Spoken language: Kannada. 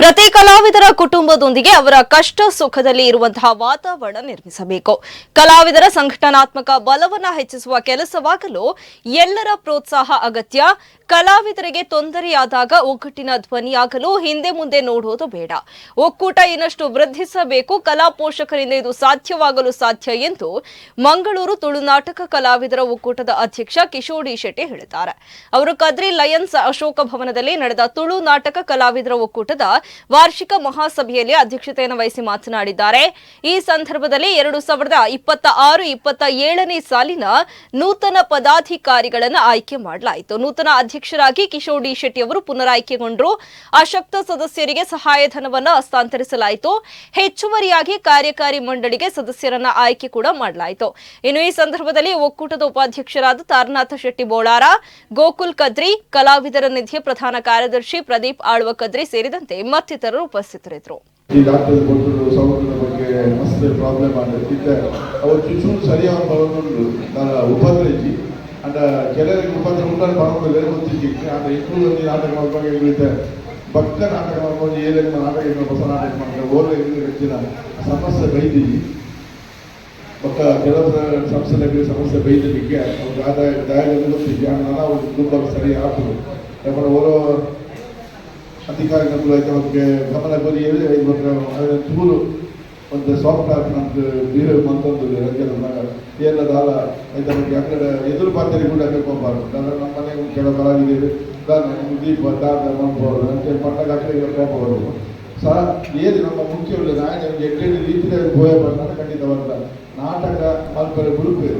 ಪ್ರತಿ ಕಲಾವಿದರ ಕುಟುಂಬದೊಂದಿಗೆ ಅವರ ಕಷ್ಟ ಸುಖದಲ್ಲಿ ಇರುವಂತಹ ವಾತಾವರಣ ನಿರ್ಮಿಸಬೇಕು. ಕಲಾವಿದರ ಸಂಘಟನಾತ್ಮಕ ಬಲವನ್ನ ಹೆಚ್ಚಿಸುವ ಕೆಲಸವಾಗಲು ಎಲ್ಲರ ಪ್ರೋತ್ಸಾಹ ಅಗತ್ಯ. ಕಲಾವಿದರಿಗೆ ತೊಂದರೆಯಾದಾಗ ಒಗ್ಗಟ್ಟಿನ ಧ್ವನಿಯಾಗಲು ಹಿಂದೆ ಮುಂದೆ ನೋಡುವುದು ಬೇಡ. ಒಕ್ಕೂಟ ಇನ್ನಷ್ಟು ವೃದ್ಧಿಸಬೇಕು. ಕಲಾ ಪೋಷಕರಿಂದ ಇದು ಸಾಧ್ಯವಾಗಲು ಸಾಧ್ಯ ಎಂದು ಮಂಗಳೂರು ತುಳುನಾಟಕ ಕಲಾವಿದರ ಒಕ್ಕೂಟದ ಅಧ್ಯಕ್ಷ ಕಿಶೋಡಿ ಶೆಟ್ಟಿ ಹೇಳಿದ್ದಾರೆ. ಅವರು ಕದ್ರಿ ಲಯನ್ಸ್ ಅಶೋಕ ಭವನದಲ್ಲಿ ನಡೆದ ತುಳು ನಾಟಕ ಕಲಾವಿದರ ಒಕ್ಕೂಟದ ವಾರ್ಷಿಕ ಮಹಾಸಭೆಯಲ್ಲಿ ಅಧ್ಯಕ್ಷತೆಯನ್ನು ವಹಿಸಿ ಮಾತನಾಡಿದ್ದಾರೆ. ಈ ಸಂದರ್ಭದಲ್ಲಿ ಎರಡು ಸಾವಿರದ ಇಪ್ಪತ್ತ ಆರು, ಇಪ್ಪತ್ತ ಏಳನೇ ಸಾಲಿನ ನೂತನ ಪದಾಧಿಕಾರಿಗಳನ್ನು ಆಯ್ಕೆ ಮಾಡಲಾಯಿತು. ನೂತನ ಅಧ್ಯಕ್ಷರಾಗಿ ಕಿಶೋರ್ ಡಿ ಶೆಟ್ಟಿ ಅವರು ಪುನರಾಯ್ಕೆಗೊಂಡರು. ಅಶಕ್ತ ಸದಸ್ಯರಿಗೆ ಸಹಾಯಧನವನ್ನು ಹಸ್ತಾಂತರಿಸಲಾಯಿತು. ಹೆಚ್ಚುವರಿಯಾಗಿ ಕಾರ್ಯಕಾರಿ ಮಂಡಳಿಗೆ ಸದಸ್ಯರನ್ನ ಆಯ್ಕೆ ಕೂಡ ಮಾಡಲಾಯಿತು. ಇನ್ನು ಈ ಸಂದರ್ಭದಲ್ಲಿ ಒಕ್ಕೂಟದ ಉಪಾಧ್ಯಕ್ಷರಾದ ತಾರನಾಥ ಶೆಟ್ಟಿ ಬೋಳಾರ, ಗೋಕುಲ್ ಕದ್ರಿ, ಕಲಾವಿದರ ನಿಧಿಯ ಪ್ರಧಾನ ಕಾರ್ಯದರ್ಶಿ ಪ್ರದೀಪ್ ಆಳ್ವ ಕದ್ರಿ ಸೇರಿದಂತೆ ಮತ್ತಿತರರು ಉಪಸ್ಥಿತರಿದ್ದರು. ಈ ಡಾಕ್ಟರ್ ಕೊಟ್ಟರು ಸೌಕರ್ಯದ ಬಗ್ಗೆ ಮಸ್ತ್ ಪ್ರಾಬ್ಲಮ್ ಆಗಿರುತ್ತೆ ಅವರು ಕಿಚೂರು ಸರಿಯಾದ ಬರೋದು ಅಂಡ ಕೆಲವರಿಗೆ ಉಪದ್ರ ಉಂಟಾದ ಬರೋದಿಲ್ಲ ಗೊತ್ತಿದ್ದೀವಿ ಆದ್ರೆ ಇಬ್ಬರು ನಾಟಕ ಮಾಡುವಾಗ ಇರುತ್ತೆ ಭಕ್ತ ನಾಟಕ ಮಾಡ್ಬೋದು ಏನೇನು ನಾಟಕ ಹೊಸ ನಾಟಕ ಮಾಡ್ತಾರೆ ಓರ್ವ ಹೆಚ್ಚಿನ ಸಮಸ್ಯೆ ಬೈದಿವಿ ಮತ್ತು ಕೆಲವು ಸಂಸ್ಥೆಗಳಿಗೆ ಸಮಸ್ಯೆ ಬೈದಲಿಕ್ಕೆ ಅವ್ರಿಗೆ ಆದಾಯ ದಯಗಳು ಒಂದು ನಾನು ಅವ್ರು ತುಂಬ ಸರಿ ಹಾಕುದು ಯಾಕಂದ್ರೆ ಓರೋ ಅಧಿಕಾರಿಗಳು ಅವ್ರಿಗೆ ಗಮನ ಏನೇ ಹೇಳಿ ಇವಾಗ ಚೂರು ಒಂದು ಸಾಫ್ಟ್ವೇರ್ ನಮ್ದು ನಮ್ಗೆ ಮತ್ತೊಂದು ದಾಲ ಆಯ್ತು ಅವ್ರಿಗೆ ಆ ಕಡೆ ಎದುರು ಪಾತ್ರೆ ಕೂಡ ಕರ್ಕೊಂಬಾರ್ದು ಅಂದ್ರೆ ನಮ್ಮ ಮನೆಗೆ ಕೆಲವು ಕಲಾವಿದರು ದಾನ ದೀಪ, ದಾರ ಮಾಡ್ಬೋದು ಅಂತ ಮಟ್ಟಾಗ ಆ ಕಡೆ ಕೇಳ್ಕೊಬಾರ್ದು ಸಹ ಏನು ನಮ್ಮ ಮುಖ್ಯವಿಲ್ಲ ನಾನು ಎಟ್ಟೆಂಟು ರೀತಿಯಲ್ಲಿ ಭಯ ಖಂಡಿತ ಬರ್ತಾರೆ ನಾಟಕ, ಮಲ್ಪರೆ ಗುರುಪು